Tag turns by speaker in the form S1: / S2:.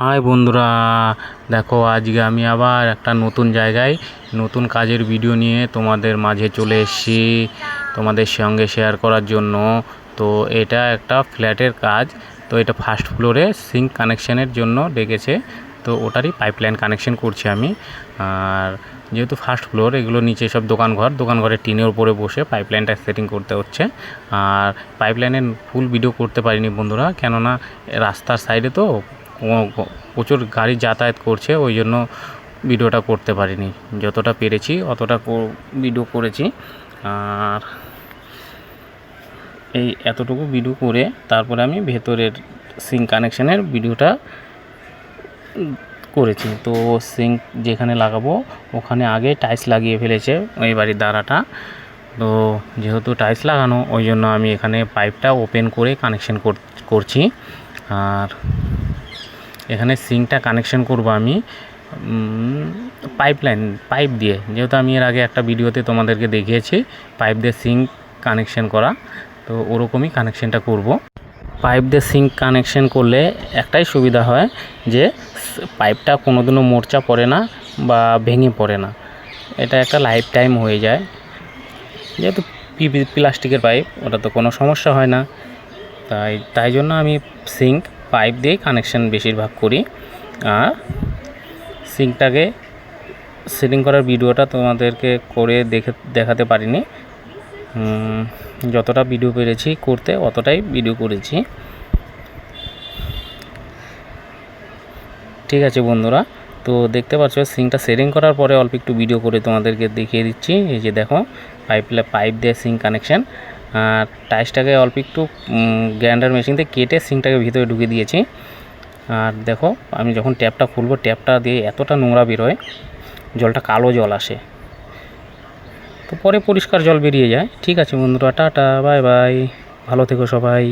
S1: High বন্ধুরা, দেখো আজকে আমি আবার একটা নতুন জায়গায় নতুন কাজের ভিডিও নিয়ে তোমাদের মাঝে চলে এসেছি তোমাদের সঙ্গে শেয়ার করার জন্য। তো এটা একটা ফ্ল্যাটের কাজ, তো এটা ফার্স্ট ফ্লোরে সিঙ্ক কানেকশানের জন্য ডেকেছে, তো ওটারই পাইপলাইন কানেকশন করছি আমি। আর যেহেতু ফার্স্ট ফ্লোর এগুলো নিচে সব দোকানঘর, দোকানঘরের টিনের উপরে বসে পাইপলাইনটা সেটিং করতে হচ্ছে। আর পাইপলাইনের ফুল ভিডিও করতে পারিনি বন্ধুরা, কেননা রাস্তার সাইডে তো প্রচুর গাড়ি যাতায়াত করছে, ওই জন্য ভিডিওটা করতে পারিনি। যতটা পেরেছি অতটা ভিডিও করেছি। আর এই এতটুকু ভিডিও করে তারপরে আমি ভেতরের সিঙ্ক কানেকশানের ভিডিওটা করেছি। তো সিঙ্ক যেখানে লাগাবো, ওখানে আগে টাইলস লাগিয়ে ফেলেছে ওই বাড়ির দ্বারাটা তো যেহেতু টাইলস লাগানো, ওই জন্য আমি এখানে পাইপটা ওপেন করে কানেকশন করছি। আর এখানে সিঙ্কটা কানেকশন করব আমি পাইপলাইন, পাইপ দিয়ে। যেহেতু আমি এর আগে একটা ভিডিওতে তোমাদেরকে দেখিয়েছি, পাইপ দিয়ে সিঙ্ক কানেকশন করা, তো ওরকমই কানেকশনটা করব। পাইপ দিয়ে সিঙ্ক কানেকশন করলে একটাই সুবিধা হয় যে পাইপটা কোনোদিনও মোর্চা পড়ে না বা ভেঙে পড়ে না। এটা একটা লাইফ টাইম হয়ে যায়। যেহেতু প্লাস্টিকের পাইপ, ওটা তো কোনো সমস্যা হয় না। তাই তাই জন্য আমি সিঙ্ক পাইপ দিয়েই কানেকশন বেশিরভাগ করি। আর সিঙ্কটাকে সেটিং করার ভিডিওটা তোমাদেরকে করে দেখে, দেখাতে পারিনি। যতটা ভিডিও পেরেছি করতে অতটাই ভিডিও করেছি। ঠিক আছে বন্ধুরা, তো দেখতে পাচ্ছ সিঙ্কটা সেটিং করার পরে অল্প একটু ভিডিও করে তোমাদেরকে দেখিয়ে দিচ্ছি। এই যে দেখো, পাইপ পাইপ দিয়ে সিঙ্ক কানেকশান। টাইসটাকে অল্প একটু গ্রাইন্ডার মেশিনতে কেটে সিংটাকে ভিতরে ঢুকে দিয়েছি। আর দেখো, আমি যখন ট্যাপটা খুলবো, ট্যাপটা দিয়ে এতটা নোংরা বেরোয়, জলটা কালো জল আসে। তো পরে পরিষ্কার জল বেরিয়ে যায়। ঠিক আছে বন্ধুরা, টাটা, বাই বাই। ভালো থেকো সবাই।